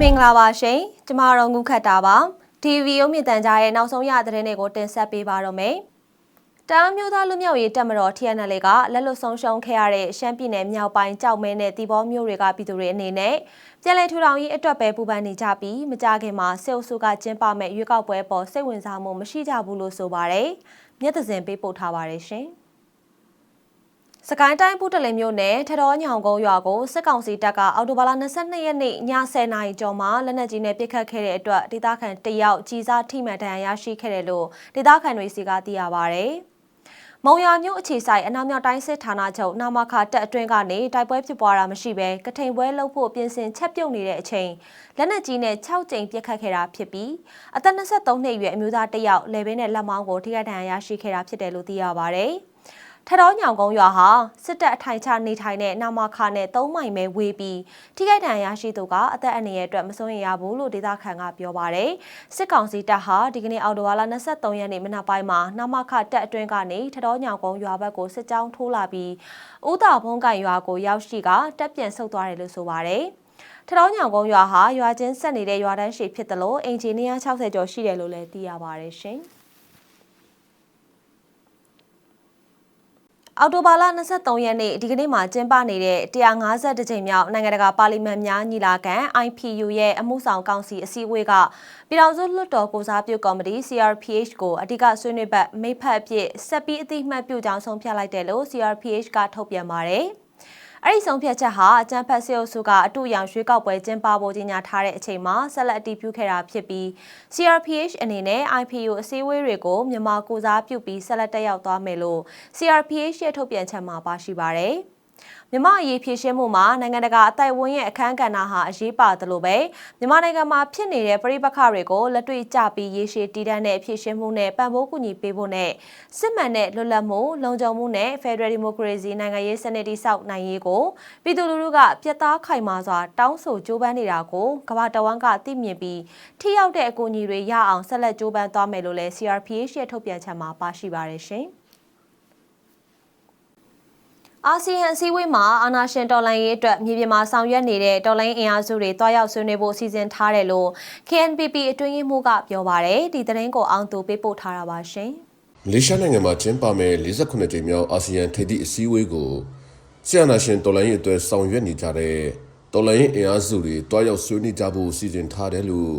မင်္ဂလာပါရှင်ကျမတို့ငုခတ်တာပါ TV ရုံးမြင့်တန်ကြားရဲ့နောက်ဆုံးရသတင်းတွေကိုတင်ဆက်ပေးပါတော့မယ်တအားမျိုးသားလူမျိုးရေးတက်မတော် TNL ကလက်လွတ်ဆုံးရှုံးခဲ့ရတဲ့ရှမ်းပြည်နယ်မြောက်ပိုင်းကြောက်မဲနဲ့တီဘောမျိုးတွေကပြည်သူတွေအနေနဲ့ပြည်လဲထူထောင်ရေးအတွက်ပဲပူပန်နေကြပြီးမကြခင်မှာစစ်အုပ်စုကကျင်းပမဲ့ရွေးကောက်ပွဲပေါ်စိတ်ဝင်စားမှုမရှိကြဘူးလို့ဆိုပါတယ်မြက်သစင်ပေးပို့ထားပါတယ်ရှင်စ ကိုင်းတိုင်းပူတလင်မြို့နယ်ထတော်ညောင်ကုန်းရွာကိုစစ်ကောင်စီတပ်ကအော်တိုဘာလ22ရက်နေ့ည10:00နာရီကျော်မှာလက်နက်ကြီးနဲ့ပစ်ခတ်ခဲ့တဲ့အတွက်ဒေသခံတယောက်ကြီးစားထိမှန်ဒဏ်ရာရရှိခဲ့တယ်လို့ဒေသခံတွေစီကသိရပါဗျ။မုံရမြို့အခြေဆိုင်အနောက်မြောက်တိုင်းစစ်ဌာနချုပ်နာမခတက်အတွင်းကနေတိုက်ပွဲဖြစ်ပွားတာမရှိဘဲကထိန်ပွဲလှုပ်ဖို့ပြင်ဆင်ချက်ပြုတ်နေတဲ့အချိန်လက်နက်ကြီးနဲ့6ကြိမ်ပစ်ခတ်ခဲ့တာဖြစ်ပြီးအသက်23နှစ်အရွယ်အမျိုးသားတစ်ယောက်လေဘင်းနဲ့လက်မောင်းကိုထိခိုက်ဒဏ်ရာရရှိခဲ့တာဖြစ်တယ်လို့သိရပါဗျ။ ထတော်ညောင်ကုန်းရွာဟာစစ်တပ်အထိုင်ချနေထိုင်တဲ့နာမခါနဲ့၃မိုင်ပဲဝေးပြီးထိခိုက်ဒဏ်ရာရှိသူကအသက်အန္တရာယ်အတွက်မစိုးရိမ်ရဘူးလို့ဒေသခံကပြောပါတယ်စစ်ကောင်စီတပ်ဟာဒီကနေ့အော်တိုဝါလာ23ရက်နေ့မနက်ပိုင်းမှာနာမခတပ်အတွင်းကနေထတော်ညောင်ကုန်းရွာဘက်ကိုစစ်ကြောင်းထိုးလာပြီးဦးတာဘုံကင်ရွာကိုရောက်ရှိကတပ်ပြန်ဆုတ်သွားတယ်လို့ဆိုပါတယ်ထတော်ညောင်ကုန်းရွာဟာရွာချင်းဆက်နေတဲ့ရွာတန်းရှိဖြစ်တယ်လို့အင်ဂျင်နီယာ60ကျော်ရှိတယ်လို့လည်းသိရပါတယ်ရှင်။ အော်တိုဘာလ23ရက်နေ့ဒီကနေ့မှာကျင်းပနေတဲ့150ကြိမ်မြောက်နိုင်ငံတကာပါလီမန်များညီလာခံ IPU ရဲ့အမှုဆောင်ကောင်စီအစည်းအဝေးကပြည်ထောင်စုလွှတ်တော်ကိုစားပြုကော်မတီ CRPH ကိုအဓိကဆွေးနွေးပတ်မိဖက်အဖြစ်ဆက်ပြီးအသိမှတ်ပြုကြောင်းဆုံးဖြတ်လိုက်တယ်လို့ CRPH ကထုတ်ပြန်ပါတယ်။ အဲ့ဒီဆုံးဖြတ်ချက်ဟာအကြံဖက်စစ်အုပ်စုကအတူရောင်ရွေးကောက်ပွဲကျင်းပဖို့ကြီးညာထားတဲ့အချိန်မှာဆက်လက်အတည်ပြုခဲ့တာဖြစ်ပြီး CRPH အနေနဲ့ IPU အစည်းအဝေးတွေကိုမြန်မာကိုစားပြုပြီးဆက်လက်တက်ရောက်သွားမယ်လို့ CRPH ရဲ့ထုတ်ပြန်ချက်မှာပါရှိပါတယ်။ မြမအရေးဖြည့်ရှင်းမှုမှာနိုင်ငံတကာအသိုက်ဝန်းရဲ့အခမ်းကဏ္ဍဟာအရေးပါတယ်လို့ပဲမြန်မာနိုင်ငံမှာဖြစ်နေတဲ့ပြည်ပခါတွေကိုလက်တွေ့ကျပြီးရေရှည်တည်တံ့တဲ့ဖြည့်ရှင်းမှုနဲ့ပံ့ပိုးကူညီပေးဖို့နဲ့စစ်မှန်တဲ့လွတ်လပ်မှုလုံခြုံမှုနဲ့ Federal Democracy နိုင်ငံရေးစနစ်တိဆောက်နိုင်ရေးကိုပြည်သူလူထုကပြတ်သားခိုင်မာစွာတောင်းဆိုကြိုးပမ်းနေတာကိုကမ္ဘာတဝန်းကသိမြင်ပြီးထိရောက်တဲ့အကူအညီတွေရအောင်ဆက်လက်ကြိုးပမ်းသွားမယ်လို့လည်း CRPH ရဲ့ထုတ်ပြန်ချက်မှာပါရှိပါတယ်ရှင်။ အာဆီယံအစည်းအဝေးမှာအာဏာရှင်တော်လှန်ရေးအတွက်မြေပြင်မှာဆောင်ရွက်နေတဲ့တော်လှန်ရေးအင်အားစုတွေတွားရောက်ဆွေးနွေးဖို့စီစဉ်ထားတယ်လို့ KNPP အတွင်းရေးမှူးကပြောပါတယ်ဒီသတင်းကိုအောင်သူပေးပို့ထားတာပါရှင်မလေးရှားနိုင်ငံမှာကျင်းပမယ့်48ကြိမ်မြောက်အာဆီယံထိပ်သီးအစည်းအဝေးကိုဆီယနာရှင်တော်လှန်ရေးအတွက်ဆောင်ရွက်နေကြတဲ့တော်လှန်ရေးအင်အားစုတွေတွားရောက်ဆွေးနွေးကြဖို့စီစဉ်ထားတယ်လို့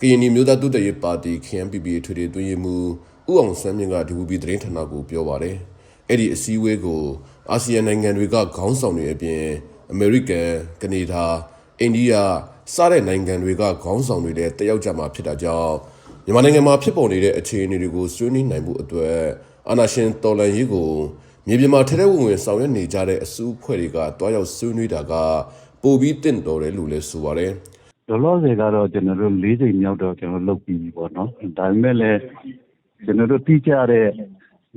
ကရင်မျိုးသားတုတ္တရေးပါတီ KNPP ထွေထွေတွင်းရေးမှူးဦးအောင်ဆန်းမြင့်ကဒီဝူပီသတင်းဌာနကိုပြောပါတယ် အဲ့ဒီအစည်းအဝေးကိုအာဆီယံနိုင်ငံတွေကခေါင်းဆောင်တွေအပြင်အမေရိကန်၊ကနေဒါ၊အိန္ဒိယစတဲ့နိုင်ငံတွေကခေါင်းဆောင်တွေလည်းတက်ရောက်ကြမှာဖြစ်တာကြောင့်မြန်မာနိုင်ငံမှာဖြစ်ပေါ်နေတဲ့အခြေအနေတွေကိုဆွေးနွေးနိုင်မှုအတွက်အာဏာရှင်တော်လှန်ရေးကိုမြေပြင်မှာထဲထဲဝင်ဝင်ဆောင်ရွက်နေကြတဲ့အစုအဖွဲ့တွေကတွားရောက်ဆွေးနွေးတာကပိုပြီးတင့်တော်တယ်လို့လည်းဆိုပါတယ်။လောလောဆယ်ကတော့ကျွန်တော်တို့၄ချိန်မြောက်တော့ကျွန်တော်လုပ်ပြီးပြီပေါ့နော်။ဒါပေမဲ့လည်းကျွန်တော်တို့ပြီးကြတဲ့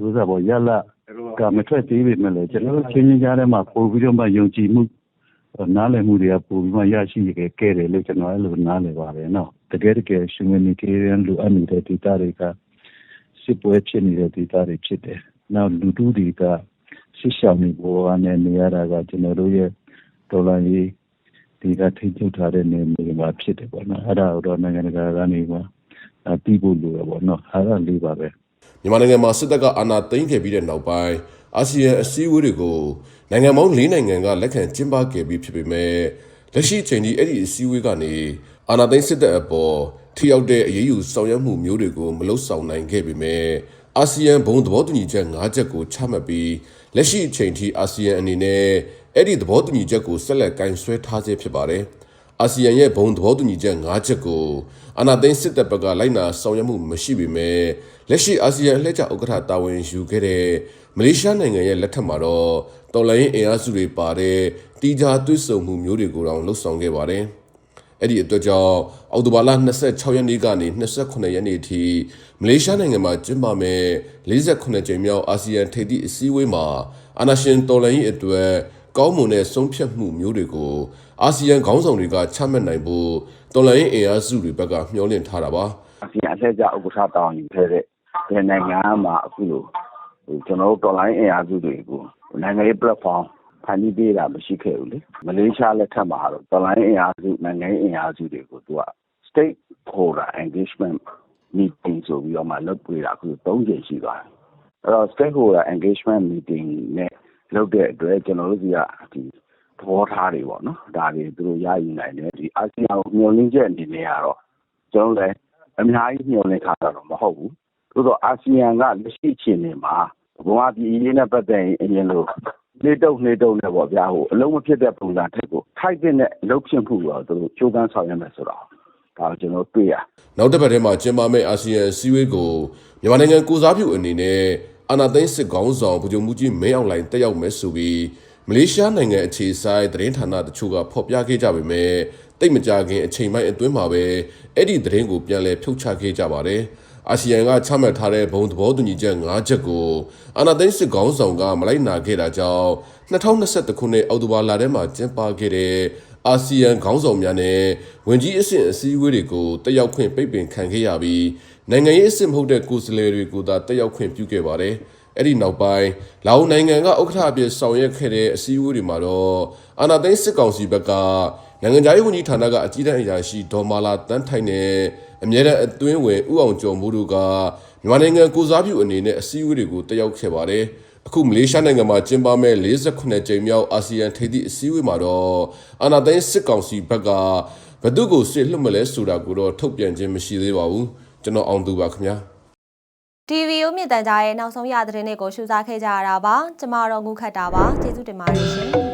ဥစ္စာပေါ့ရလ ကမထွက်သေးပေမဲ့လည်းကျွန်တော်တို့ချင်းချင်းကြားထဲမှာပို့ပြီးတော့မှယုံကြည်မှုနားလည်မှုတွေကပို့ပြီးမှရရှိခဲ့တယ်လို့ကျွန်တော်အဲ့လိုနားလည်ပါတယ်နော်တကယ်တကယ် humanitarian လိုအပ်နေတဲ့ဒေသတွေကစစ်ပွဲဖြစ်နေတဲ့ဒေသတွေဖြစ်တယ်နောက်လူထုတွေကဆစ်ဆောင်နေပေါ်ကနေနေရတာကကျွန်တော်တို့ရဲ့ဒေါ်လာရေးဒီကထိချုပ်ထားတဲ့နေမြေမှာဖြစ်တယ်ပေါ့နော်အဲ့ဒါတော့နိုင်ငံတကာကနေမှတီးဖို့လိုရပေါ့နော်အဲ့ဒါလေးပါပဲ မြန်မာနိုင်ငံမှာစစ်တပ်ကအာဏာသိမ်းခဲ့ပြီးတဲ့နောက်ပိုင်းအာဆီယံအစည်းအဝေးတွေကိုနိုင်ငံပေါင်း၄နိုင်ငံကလက်ခံကျင်းပခဲ့ပြီးဖြစ်ပေမဲ့လက်ရှိချိန်ထိအဲ့ဒီအစည်းအဝေးကနေအာဏာသိမ်းစစ်တပ်အပေါ်ထိရောက်တဲ့အရေးယူဆောင်ရွက်မှုမျိုးတွေကိုမလုပ်ဆောင်နိုင်ခဲ့ပေမဲ့အာဆီယံဘုံသဘောတူညီချက်၅ချက်ကိုချမှတ်ပြီးလက်ရှိအချိန်ထိအာဆီယံအနေနဲ့အဲ့ဒီသဘောတူညီချက်ကိုဆက်လက်ကင်ဆွဲထားစေဖြစ်ပါတယ်။ အာဆီယံရဲ့ဘုံသဘောတူညီချက်၅ချက်ကိုအာဏာသိမ်းစစ်တပ်ဘက်ကလိုက်နာဆောင်ရွက်မှုမရှိပေမဲ့လက်ရှိအာဆီယံအလှည့်ကျဥက္ကဋ္ဌတာဝန်ယူခဲ့တဲ့မလေးရှားနိုင်ငံရဲ့လက်ထက်မှာတော့တော်လိုင်းအင်အားစုတွေပါတဲ့တီဂျာသွေးဆုံမှုမျိုးတွေကိုတောင်လှုပ်ဆောင်ခဲ့ပါတယ်။အဲ့ဒီအတွက်ကြောင့်အောက်တိုဘာလ26ရက်နေ့ကနေ28ရက်နေ့အထိမလေးရှားနိုင်ငံမှာကျင်းပမဲ့48ကြိမ်မြောက်အာဆီယံထိပ်သီးအစည်းအဝေးမှာအာနာရှင်တော်လိုင်းရဲ့အတွက် ကောင်းမွန်တဲ့ဆုံးဖြတ်မှုမျိုးတွေကိုအာဆီယံခေါင်းဆောင်တွေကချမှတ်နိုင်ဖို့တော်လိုင်းအင်အားစုတွေဘက်ကမျှော်လင့်ထားတာပါအာဆီယံအလှည့်ကျဥက္ကဋ္ဌတောင်းယူခဲ့တဲ့ဒီနိုင်ငံမှာအခုလိုကျွန်တော်တို့တော်လိုင်းအင်အားစုတွေကိုနိုင်ငံရေး platform ဖန်တီးပေးတာမရှိခဲ့ဘူးလေမလေးရှားလက်ထက်မှာတော့တလိုင်းအင်အားစုနိုင်ငံရေးအင်အားစုတွေကိုသူက state holder engagement meeting ဆိုပြီးတော့မှလုပ်ပေးတာအခု၃ကြိမ်ရှိသွားတယ်အဲ့တော့ stakeholder engagement meeting နဲ့ လုပ်တဲ့အတွက်ကျွန်တော်တို့ဒီကဒီသဘောထားတွေပေါ့နော်ဒါတွေသူတို့ရယူနိုင်တယ်ဒီအာဆီယံကိုမျှော်လင့်ချက်အနေနဲ့ကတော့ကျွန်တော်လည်းအများကြီးမျှော်လင့်ထားတာတော့မဟုတ်ဘူးသို့တော့အာဆီယံကလက်ရှိအခြေအနေမှာဘဝပြည်အရေးနဲ့ပတ်သက်ရင်အရင်လိုနေတုံနေတုံနဲ့ပေါ့ဗျာဟိုအလုံးမဖြစ်တဲ့ပုံစံထက်ကိုထိုက်တဲ့လှုပ်ဖြစ်မှုတော့သူတို့ချိုးကန်းဆောင်ရမယ်ဆိုတော့ဒါကိုကျွန်တော်တွေ့ရနောက်တစ်ပတ်ထဲမှာကျင်းပမယ့်အာဆီယံအစည်းအဝေးကိုမြန်မာနိုင်ငံကိုစားပြုအနေနဲ့ အာနာသိန်းစစ်ကောင်းဆောင်ဗိုလ်ချုပ်မှုကြီးမင်းအောင်လှိုင်တက်ရောက်မယ်ဆိုပြီးမလေးရှားနိုင်ငံအခြေဆိုင်သတင်းဌာနတချို့ကဖော်ပြခဲ့ကြပေမဲ့တိတ်မကြခင်အချိန်ပိုင်းအတွင်းမှာပဲအဲ့ဒီသတင်းကိုပြန်လည်ဖြုတ်ချခဲ့ကြပါတယ်။ အာဆီယံကချမှတ်ထားတဲ့ဘုံသဘောတူညီချက်၅ချက်ကိုအာနာသိန်းစစ်ကောင်းဆောင်ကမလိုက်နာခဲ့တာကြောင့်2021ခုနှစ်အောက်တိုဘာလထဲမှာကျင်းပခဲ့တဲ့အာဆီယံခေါင်းဆောင်များနဲ့ဝင်ကြီးအဆင့်အစည်းအဝေးတွေကိုတက်ရောက်ခွင့်ပိတ်ပင်ခံခဲ့ရပြီးနိုင်ငံရေးအဆင့်မဟုတ်တဲ့ကိုယ်စားလှယ်တွေကိုသာတက်ရောက်ခွင့်ပြုခဲ့ပါတယ်။အဲ့ဒီနောက်ပိုင်းလာအိုနိုင်ငံကဥက္ကဋ္ဌအဖြစ်ဆောင်ရွက်ခဲ့တဲ့အစည်းအဝေးတွေမှာတော့အာနာသိန်းစစ်ကောင်စီဘက်က နိုင်ငံခြားရေးဝန်ကြီးဌာနကအကြီးတန်းအရာရှိဒေါ်မာလာတန်းထိုင်နဲ့အမြဲတမ်းအတွင်းဝင်ဥအောင်ကျော်မိုးတို့ကမြန်မာနိုင်ငံကိုစားပြုအနေနဲ့အစည်းအဝေးတွေကိုတက်ရောက်ခဲ့ပါတယ်။အခုမလေးရှားနိုင်ငံမှာကျင်းပမဲ့48ကြိမ်မြောက်အာဆီယံထိပ်သီးအစည်းအဝေးမှာတော့အာနာသိန်းစစ်ကောင်စီဘက်ကဘယ်သူကိုစစ်လွှတ်မလဲဆိုတာကိုတော့ထုတ်ပြန်ခြင်းမရှိသေးပါဘူးကျွန်တော်အောင်သူပါခင်ဗျာ TV ရုပ်မြင့်တန်ကြားရဲ့နောက်ဆုံးရသတင်းတွေကိုရှုစားခဲ့ကြရတာပါကျမတော့ငုခတ်တာပါကျေးဇူးတင်ပါတယ်ရှင်